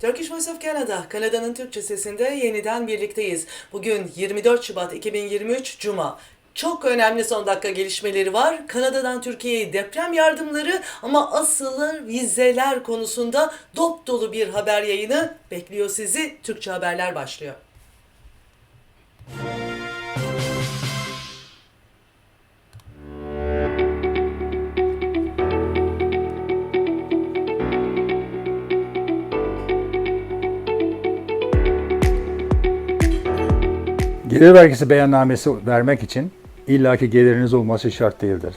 Turkish Voice of Canada, Kanada'nın Türkçe sesinde yeniden birlikteyiz. Bugün 24 Şubat 2023 Cuma. Çok önemli son dakika gelişmeleri var. Kanada'dan Türkiye'ye deprem yardımları ama asılı vizeler konusunda dop dolu bir haber yayını bekliyor sizi. Türkçe haberler başlıyor. Gelir vergisi beyannamesi vermek için illaki geliriniz olması şart değildir.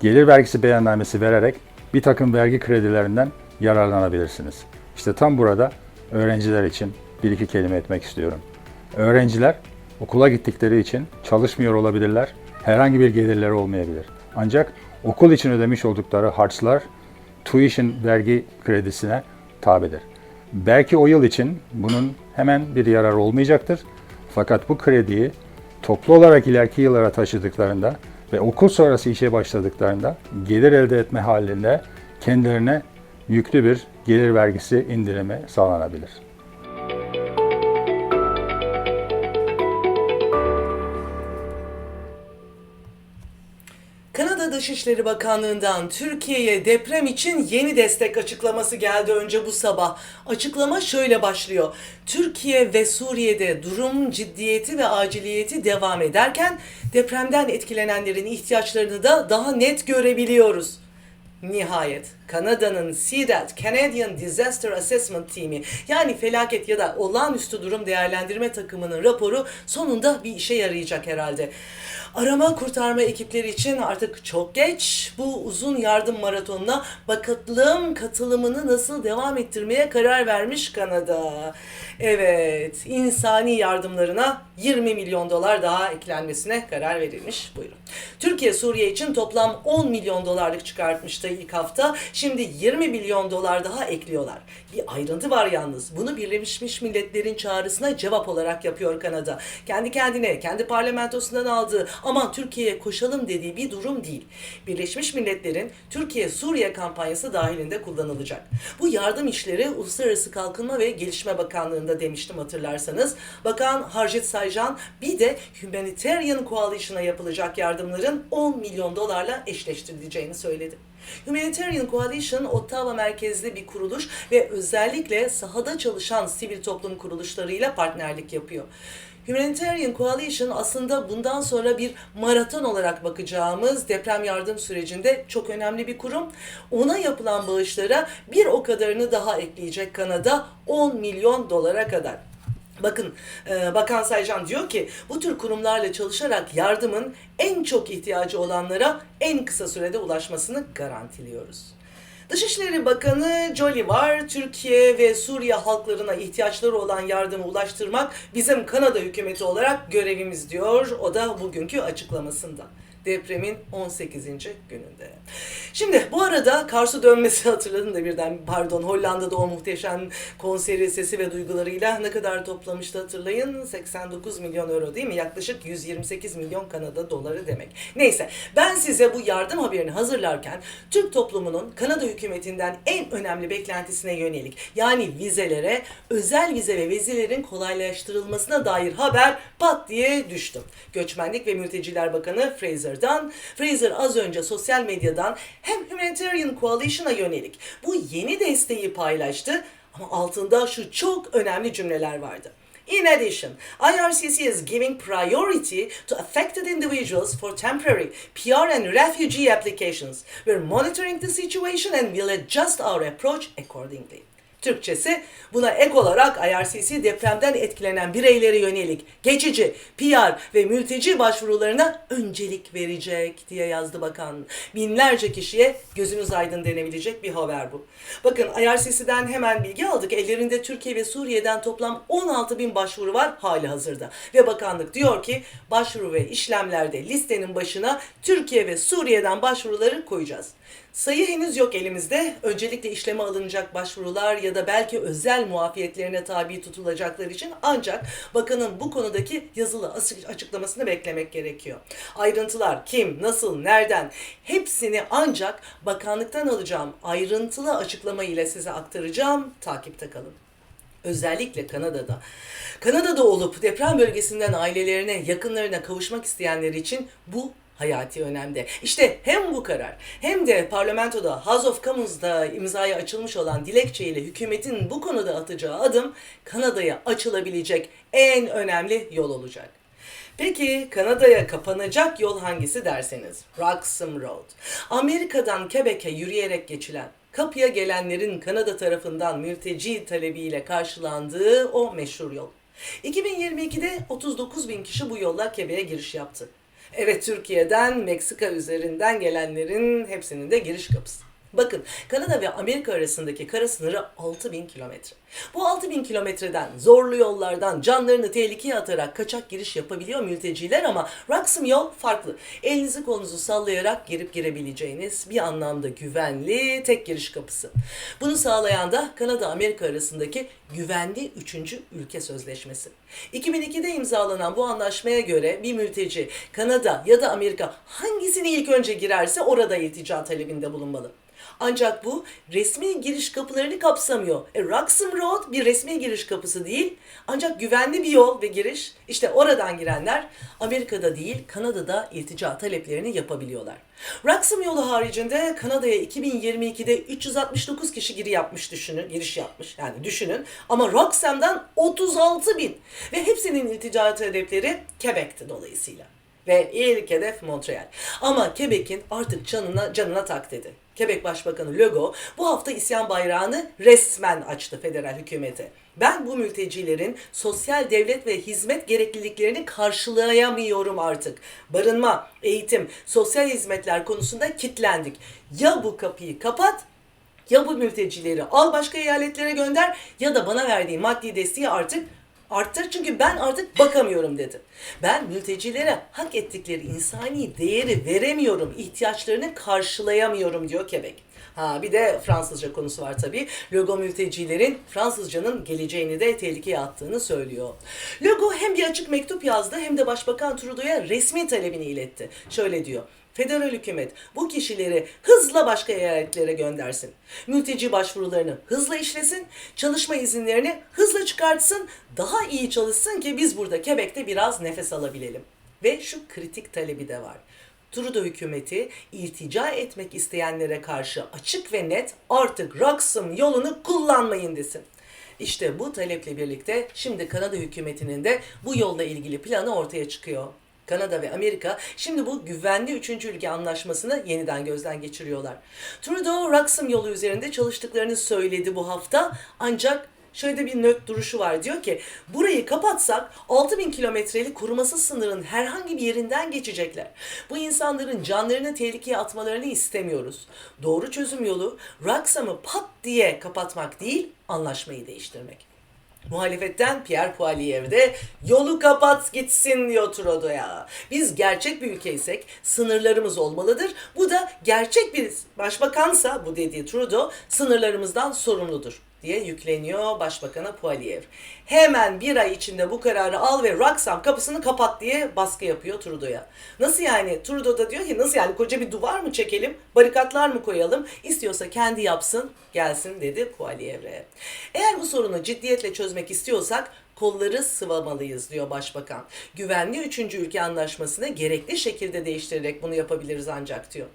Gelir vergisi beyannamesi vererek bir takım vergi kredilerinden yararlanabilirsiniz. İşte tam burada öğrenciler için bir iki kelime etmek istiyorum. Öğrenciler okula gittikleri için çalışmıyor olabilirler, herhangi bir gelirleri olmayabilir. Ancak okul için ödemiş oldukları harçlar tuition vergi kredisine tabidir. Belki o yıl için bunun hemen bir yararı olmayacaktır. Fakat bu krediyi toplu olarak ileriki yıllara taşıdıklarında ve okul sonrası işe başladıklarında gelir elde etme halinde kendilerine yüklü bir gelir vergisi indirimi sağlanabilir. Dışişleri Bakanlığı'ndan Türkiye'ye deprem için yeni destek açıklaması geldi önce bu sabah. Açıklama şöyle başlıyor. Türkiye ve Suriye'de durum ciddiyeti ve aciliyeti devam ederken depremden etkilenenlerin ihtiyaçlarını da daha net görebiliyoruz. Nihayet Kanada'nın CDAT, Canadian Disaster Assessment Team'i yani felaket ya da olağanüstü durum değerlendirme takımının raporu sonunda bir işe yarayacak herhalde. Arama kurtarma ekipleri için artık çok geç. Bu uzun yardım maratonuna bakalım katılımını nasıl devam ettirmeye karar vermiş Kanada. Evet, insani yardımlarına 20 milyon dolar daha eklenmesine karar verilmiş. Buyurun. Türkiye Suriye için toplam 10 milyon dolarlık çıkartmıştı ilk hafta. Şimdi 20 milyon dolar daha ekliyorlar. Bir ayrıntı var yalnız. Bunu Birleşmiş Milletler'in çağrısına cevap olarak yapıyor Kanada. Kendi kendine, kendi parlamentosundan aldığı aman Türkiye'ye koşalım dediği bir durum değil. Birleşmiş Milletler'in Türkiye-Suriye kampanyası dahilinde kullanılacak. Bu yardım işleri Uluslararası Kalkınma ve Gelişme Bakanlığı'nda demiştim hatırlarsanız. Bakan Harjit Saycan bir de Humanitarian Coalition'a yapılacak yardımların 10 milyon dolarla eşleştirileceğini söyledi. Humanitarian Coalition, Ottawa merkezli bir kuruluş ve özellikle sahada çalışan sivil toplum kuruluşlarıyla partnerlik yapıyor. Humanitarian Coalition aslında bundan sonra bir maraton olarak bakacağımız deprem yardım sürecinde çok önemli bir kurum. Ona yapılan bağışlara bir o kadarını daha ekleyecek Kanada 10 milyon dolara kadar. Bakın e, Bakan Saycan diyor ki bu tür kurumlarla çalışarak yardımın en çok ihtiyacı olanlara en kısa sürede ulaşmasını garantiliyoruz. Dışişleri Bakanı Jolie var. Türkiye ve Suriye halklarına ihtiyaçları olan yardımı ulaştırmak bizim Kanada hükümeti olarak görevimiz diyor. O da bugünkü açıklamasında depremin 18. gününde. Şimdi bu arada Karsu dönmesi hatırladım da birden pardon Hollanda'da o muhteşem konseri sesi ve duygularıyla ne kadar toplamıştı hatırlayın 89 milyon euro değil mi? Yaklaşık 128 milyon Kanada doları demek. Neyse ben size bu yardım haberini hazırlarken Türk toplumunun Kanada hükümetinden en önemli beklentisine yönelik yani vizelere özel vize ve vizelerin kolaylaştırılmasına dair haber pat diye düştüm. Göçmenlik ve Mülteciler Bakanı Fraser'dan Fraser az önce sosyal medyadan hem Humanitarian Coalition'a yönelik bu yeni desteği paylaştı ama altında şu çok önemli cümleler vardı. In addition, IRCC is giving priority to affected individuals for temporary PR and refugee applications. We're monitoring the situation and will adjust our approach accordingly. Türkçesi buna ek olarak IRCC depremden etkilenen bireylere yönelik geçici, PR ve mülteci başvurularına öncelik verecek diye yazdı bakan. Binlerce kişiye gözünüz aydın denebilecek bir haber bu. Bakın IRCC'den hemen bilgi aldık. Ellerinde Türkiye ve Suriye'den toplam 16 bin başvuru var hali hazırda. Ve bakanlık diyor ki başvuru ve işlemlerde listenin başına Türkiye ve Suriye'den başvuruları koyacağız. Sayı henüz yok elimizde. Öncelikle işleme alınacak başvurular ya da belki özel muafiyetlerine tabi tutulacaklar için ancak bakanın bu konudaki yazılı açık- açıklamasını beklemek gerekiyor. Ayrıntılar kim, nasıl, nereden hepsini ancak bakanlıktan alacağım ayrıntılı açıklama ile size aktaracağım. Takipte kalın özellikle Kanada'da. Kanada'da olup deprem bölgesinden ailelerine, yakınlarına kavuşmak isteyenler için bu hayati önemde. İşte hem bu karar hem de parlamentoda House of Commons'da imzaya açılmış olan dilekçeyle hükümetin bu konuda atacağı adım Kanada'ya açılabilecek en önemli yol olacak. Peki Kanada'ya kapanacak yol hangisi derseniz? Roxham Road. Amerika'dan Quebec'e yürüyerek geçilen, kapıya gelenlerin Kanada tarafından mülteci talebiyle karşılandığı o meşhur yol. 2022'de 39 bin kişi bu yolla Quebec'e giriş yaptı. Evet Türkiye'den Meksika üzerinden gelenlerin hepsinin de giriş kapısı. Bakın Kanada ve Amerika arasındaki kara sınırı 6000 kilometre. Bu 6000 kilometreden zorlu yollardan canlarını tehlikeye atarak kaçak giriş yapabiliyor mülteciler ama Roxham yol farklı. Elinizi kolunuzu sallayarak girip girebileceğiniz bir anlamda güvenli tek giriş kapısı. Bunu sağlayan da Kanada-Amerika arasındaki güvenli üçüncü ülke sözleşmesi. 2002'de imzalanan bu anlaşmaya göre bir mülteci Kanada ya da Amerika hangisini ilk önce girerse orada iltica talebinde bulunmalı. Ancak bu resmi giriş kapılarını kapsamıyor. E, Roxham Road bir resmi giriş kapısı değil. Ancak güvenli bir yol ve giriş. İşte oradan girenler Amerika'da değil Kanada'da iltica taleplerini yapabiliyorlar. Roxham yolu haricinde Kanada'ya 2022'de 369 kişi giri yapmış düşünün, giriş yapmış yani düşünün. Ama Roxham'dan 36 bin ve hepsinin iltica talepleri Quebec'ti dolayısıyla. Ve ilk hedef Montreal. Ama Quebec'in artık canına, canına tak dedi. Quebec Başbakanı Legault bu hafta isyan bayrağını resmen açtı federal hükümete. Ben bu mültecilerin sosyal devlet ve hizmet gerekliliklerini karşılayamıyorum artık. Barınma, eğitim, sosyal hizmetler konusunda kitlendik. Ya bu kapıyı kapat ya bu mültecileri al başka eyaletlere gönder ya da bana verdiği maddi desteği artık arttır çünkü ben artık bakamıyorum dedi. Ben mültecilere hak ettikleri insani değeri veremiyorum, ihtiyaçlarını karşılayamıyorum diyor Quebec. Ha bir de Fransızca konusu var tabii. Logo mültecilerin Fransızcanın geleceğini de tehlikeye attığını söylüyor. Logo hem bir açık mektup yazdı hem de Başbakan Trudeau'ya resmi talebini iletti. Şöyle diyor. Federal hükümet bu kişileri hızla başka eyaletlere göndersin. Mülteci başvurularını hızla işlesin, çalışma izinlerini hızla çıkartsın, daha iyi çalışsın ki biz burada Quebec'te biraz nefes alabilelim. Ve şu kritik talebi de var. Trudeau hükümeti iltica etmek isteyenlere karşı açık ve net artık Roxham yolunu kullanmayın desin. İşte bu taleple birlikte şimdi Kanada hükümetinin de bu yolla ilgili planı ortaya çıkıyor. Kanada ve Amerika şimdi bu güvenli üçüncü ülke anlaşmasını yeniden gözden geçiriyorlar. Trudeau Roxham yolu üzerinde çalıştıklarını söyledi bu hafta ancak şöyle bir nöt duruşu var. Diyor ki burayı kapatsak 6000 kilometrelik korumasız sınırın herhangi bir yerinden geçecekler. Bu insanların canlarını tehlikeye atmalarını istemiyoruz. Doğru çözüm yolu Roxham'ı pat diye kapatmak değil anlaşmayı değiştirmek. Muhalefetten Pierre Poilievre de yolu kapat gitsin diyor Trudeau'ya. Biz gerçek bir ülkeysek sınırlarımız olmalıdır. Bu da gerçek bir başbakansa bu dediği Trudeau sınırlarımızdan sorumludur diye yükleniyor Başbakan'a Poilievre. Hemen bir ay içinde bu kararı al ve Roxham kapısını kapat diye baskı yapıyor Trudeau'ya. Nasıl yani? Trudeau da diyor ki nasıl yani koca bir duvar mı çekelim, barikatlar mı koyalım, istiyorsa kendi yapsın gelsin dedi Poilievre'ye. Eğer bu sorunu ciddiyetle çözmek istiyorsak kolları sıvamalıyız diyor başbakan. Güvenli üçüncü ülke anlaşmasını gerekli şekilde değiştirerek bunu yapabiliriz ancak diyor.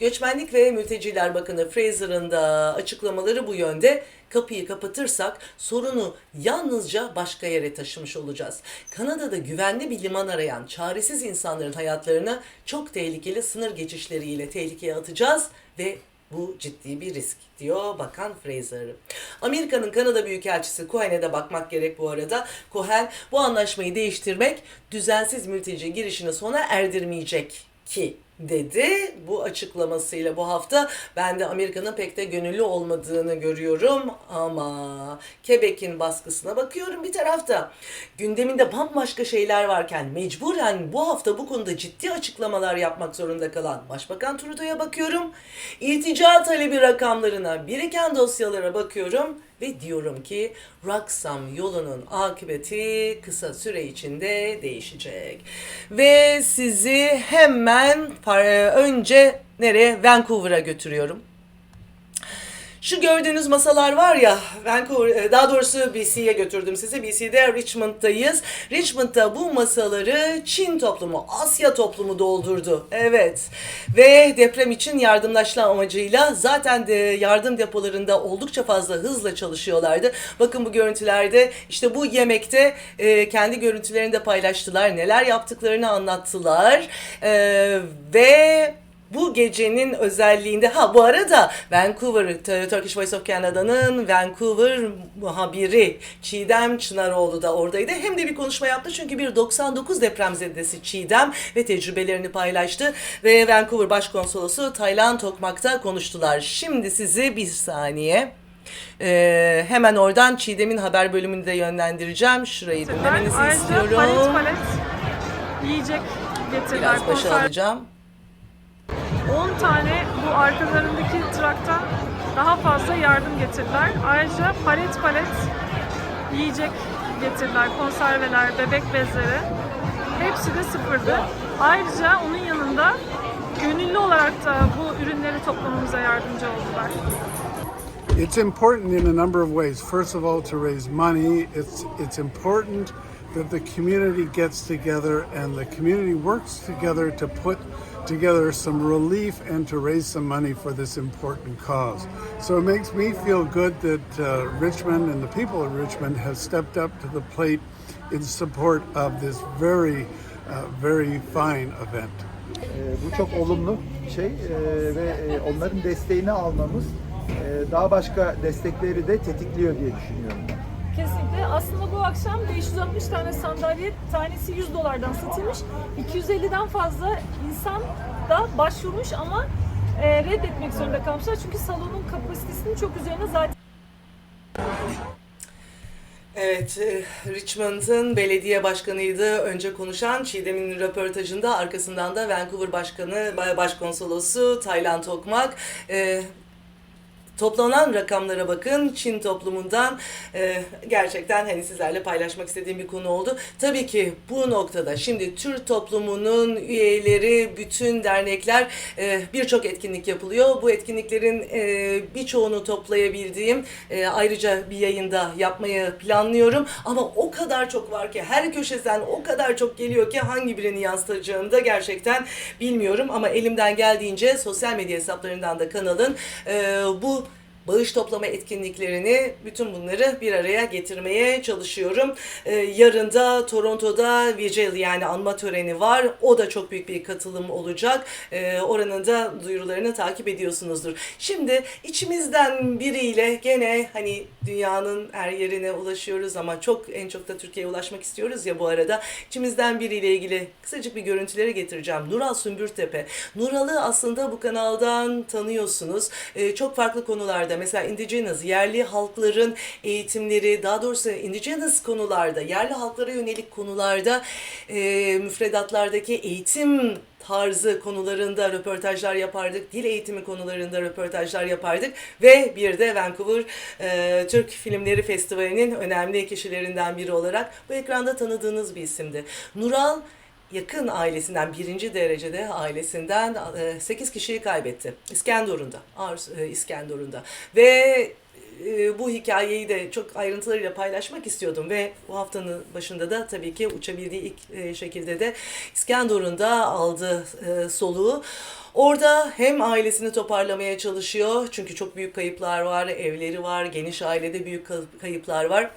Göçmenlik ve Mülteciler Bakanı Fraser'ın da açıklamaları bu yönde. Kapıyı kapatırsak sorunu yalnızca başka yere taşımış olacağız. Kanada'da güvenli bir liman arayan çaresiz insanların hayatlarını çok tehlikeli sınır geçişleriyle tehlikeye atacağız ve bu ciddi bir risk diyor Bakan Fraser. Amerika'nın Kanada Büyükelçisi Cohen'e de bakmak gerek bu arada. Cohen bu anlaşmayı değiştirmek düzensiz mülteci girişini sona erdirmeyecek ki dedi. Bu açıklamasıyla bu hafta ben de Amerika'nın pek de gönüllü olmadığını görüyorum ama Quebec'in baskısına bakıyorum bir tarafta. Gündeminde bambaşka şeyler varken mecburen bu hafta bu konuda ciddi açıklamalar yapmak zorunda kalan Başbakan Trudeau'ya bakıyorum. İltica talebi rakamlarına, biriken dosyalara bakıyorum ve diyorum ki Raksam yolunun akıbeti kısa süre içinde değişecek. Ve sizi hemen par- önce nereye? Vancouver'a götürüyorum. Şu gördüğünüz masalar var ya, Vancouver, e, daha doğrusu BC'ye götürdüm sizi. BC'de Richmond'dayız. Richmond'da bu masaları Çin toplumu, Asya toplumu doldurdu. Evet. Ve deprem için yardımlaşma amacıyla zaten de yardım depolarında oldukça fazla hızla çalışıyorlardı. Bakın bu görüntülerde işte bu yemekte e, kendi görüntülerini de paylaştılar. Neler yaptıklarını anlattılar. E, ve bu gecenin özelliğinde ha bu arada Vancouver Turkish Voice of Canada'nın Vancouver muhabiri Çiğdem Çınaroğlu da oradaydı. Hem de bir konuşma yaptı çünkü bir 99 depremzedesi Çiğdem ve tecrübelerini paylaştı ve Vancouver Başkonsolosu Taylan Tokmak'ta konuştular. Şimdi sizi bir saniye ee, hemen oradan Çiğdem'in haber bölümünü de yönlendireceğim. Şurayı dinlemenizi istiyorum. palet palet yiyecek getirdiler. Biraz başa alacağım. 10 tane bu arkalarındaki traktan daha fazla yardım getirdiler. Ayrıca palet palet yiyecek getirdiler. Konserveler, bebek bezleri. Hepsi de sıfırdı. Ayrıca onun yanında gönüllü olarak da bu ürünleri toplamamıza yardımcı oldular. It's important in a number of ways. First of all, to raise money. It's it's important that the community gets together and the community works together to put together some relief and to raise some money for this important cause. So it makes me feel good that uh, Richmond and the people of Richmond have stepped up to the plate in support of this very, uh, very fine event. Ee, bu çok olumlu şey Ee, ve e, onların desteğini almamız e, daha başka destekleri de tetikliyor diye düşünüyorum. Aslında bu akşam 560 tane sandalye tanesi 100 dolardan satılmış. 250'den fazla insan da başvurmuş ama e, reddetmek zorunda kalmışlar. Çünkü salonun kapasitesinin çok üzerine zaten Evet, e, Richmond'ın belediye başkanıydı önce konuşan Çiğdem'in röportajında arkasından da Vancouver Başkanı, Başkonsolosu Taylan Tokmak e, Toplanan rakamlara bakın Çin toplumundan e, gerçekten hani sizlerle paylaşmak istediğim bir konu oldu. Tabii ki bu noktada şimdi Türk toplumunun üyeleri, bütün dernekler e, birçok etkinlik yapılıyor. Bu etkinliklerin e, birçoğunu toplayabildiğim e, ayrıca bir yayında yapmayı planlıyorum. Ama o kadar çok var ki her köşeden o kadar çok geliyor ki hangi birini yansıtacağımı da gerçekten bilmiyorum. Ama elimden geldiğince sosyal medya hesaplarından da kanalın e, bu bağış toplama etkinliklerini bütün bunları bir araya getirmeye çalışıyorum. Ee, yarın da Toronto'da Vigil yani anma töreni var. O da çok büyük bir katılım olacak. Ee, oranın da duyurularını takip ediyorsunuzdur. Şimdi içimizden biriyle gene hani dünyanın her yerine ulaşıyoruz ama çok en çok da Türkiye'ye ulaşmak istiyoruz ya bu arada. İçimizden biriyle ilgili kısacık bir görüntüleri getireceğim. Nural Sümbürtepe. Nural'ı aslında bu kanaldan tanıyorsunuz. Ee, çok farklı konularda mesela indigenous yerli halkların eğitimleri daha doğrusu indigenous konularda yerli halklara yönelik konularda e, müfredatlardaki eğitim tarzı konularında röportajlar yapardık. Dil eğitimi konularında röportajlar yapardık. Ve bir de Vancouver e, Türk Filmleri Festivali'nin önemli kişilerinden biri olarak bu ekranda tanıdığınız bir isimdi. Nural yakın ailesinden birinci derecede ailesinden 8 kişiyi kaybetti. İskenderun'da, e, İskenderun'da ve e, bu hikayeyi de çok ayrıntılarıyla paylaşmak istiyordum ve bu haftanın başında da tabii ki uçabildiği ilk e, şekilde de İskenderun'da aldı e, soluğu. Orada hem ailesini toparlamaya çalışıyor çünkü çok büyük kayıplar var, evleri var, geniş ailede büyük kayıplar var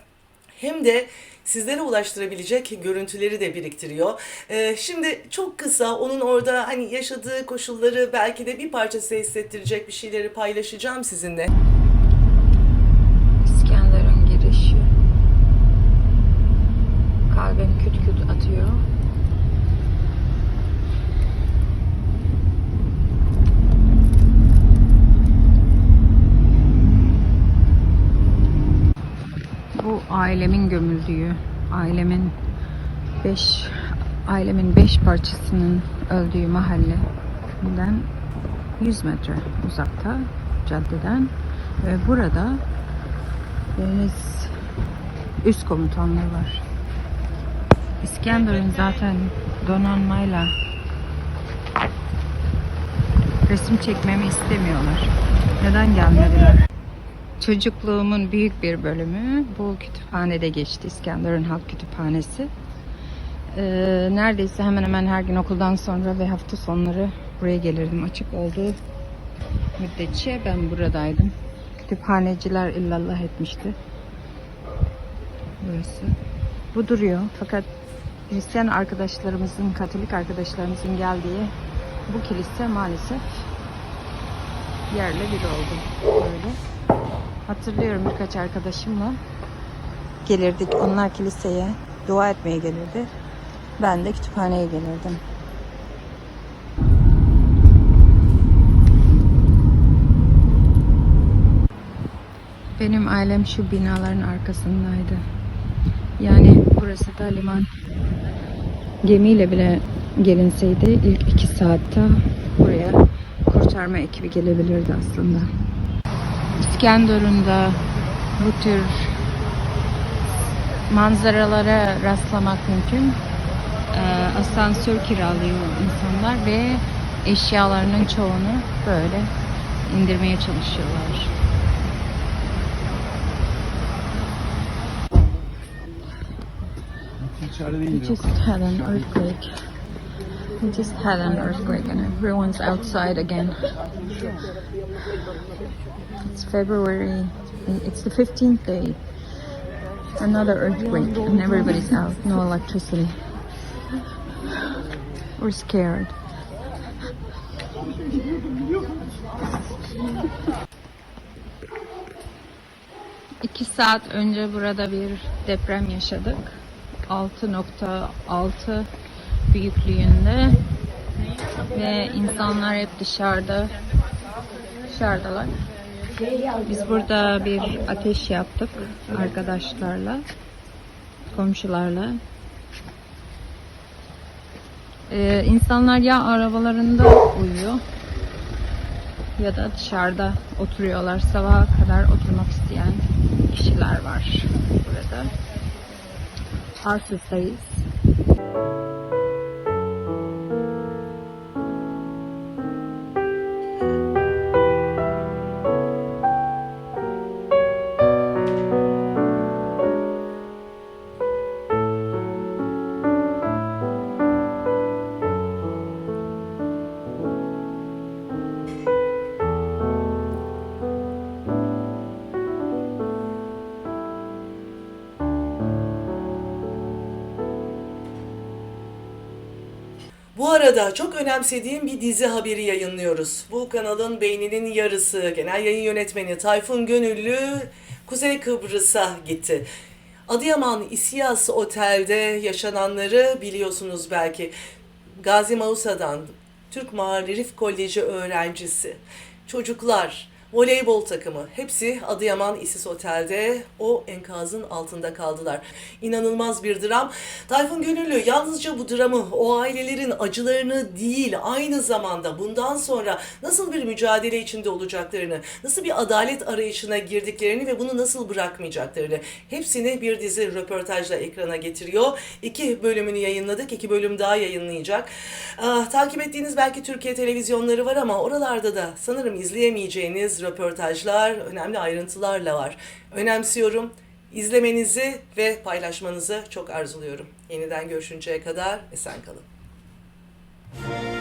hem de sizlere ulaştırabilecek görüntüleri de biriktiriyor. Ee, şimdi çok kısa onun orada hani yaşadığı koşulları belki de bir parça size hissettirecek bir şeyleri paylaşacağım sizinle. Gömüldüğü, ailemin beş ailemin beş parçasının öldüğü mahalleden 100 metre uzakta caddeden ve burada deniz üst komutanlığı var. İskenderun zaten donanmayla resim çekmemi istemiyorlar. Neden gelmediler? Çocukluğumun büyük bir bölümü bu kütüphanede geçti. İskenderun Halk Kütüphanesi. Ee, neredeyse hemen hemen her gün okuldan sonra ve hafta sonları buraya gelirdim. Açık olduğu müddetçe ben buradaydım. Kütüphaneciler illallah etmişti. Burası. Bu duruyor. Fakat Hristiyan arkadaşlarımızın, Katolik arkadaşlarımızın geldiği bu kilise maalesef yerle bir oldu. Böyle. Hatırlıyorum birkaç arkadaşımla gelirdik. Onlar kiliseye dua etmeye gelirdi. Ben de kütüphaneye gelirdim. Benim ailem şu binaların arkasındaydı. Yani burası da liman. Gemiyle bile gelinseydi ilk iki saatte buraya kurtarma ekibi gelebilirdi aslında. İskenderun'da bu tür manzaralara rastlamak mümkün. Ee, asansör kiralıyor insanlar ve eşyalarının çoğunu böyle indirmeye çalışıyorlar. We just had an earthquake. We just had an earthquake and everyone's outside again. It's February. It's the 15th day. Another earthquake and everybody's out. No electricity. We're scared. İki saat önce burada bir deprem yaşadık. 6.6 büyüklüğünde ve insanlar hep dışarıda dışarıdalar. Biz burada bir ateş yaptık arkadaşlarla, komşularla. Ee, insanlar ya arabalarında uyuyor ya da dışarıda oturuyorlar. Sabaha kadar oturmak isteyen kişiler var burada. Arsız'dayız. Bu arada çok önemsediğim bir dizi haberi yayınlıyoruz. Bu kanalın beyninin yarısı, genel yayın yönetmeni Tayfun Gönüllü Kuzey Kıbrıs'a gitti. Adıyaman İsiyas Otel'de yaşananları biliyorsunuz belki. Gazi Mausa'dan Türk Maarif Koleji öğrencisi, çocuklar, voleybol takımı hepsi Adıyaman İsis Otel'de o enkazın altında kaldılar. İnanılmaz bir dram. Tayfun Gönüllü yalnızca bu dramı, o ailelerin acılarını değil aynı zamanda bundan sonra nasıl bir mücadele içinde olacaklarını, nasıl bir adalet arayışına girdiklerini ve bunu nasıl bırakmayacaklarını hepsini bir dizi röportajla ekrana getiriyor. İki bölümünü yayınladık, iki bölüm daha yayınlayacak. Ah, takip ettiğiniz belki Türkiye televizyonları var ama oralarda da sanırım izleyemeyeceğiniz röportajlar, önemli ayrıntılarla var. Önemsiyorum. İzlemenizi ve paylaşmanızı çok arzuluyorum. Yeniden görüşünceye kadar esen kalın.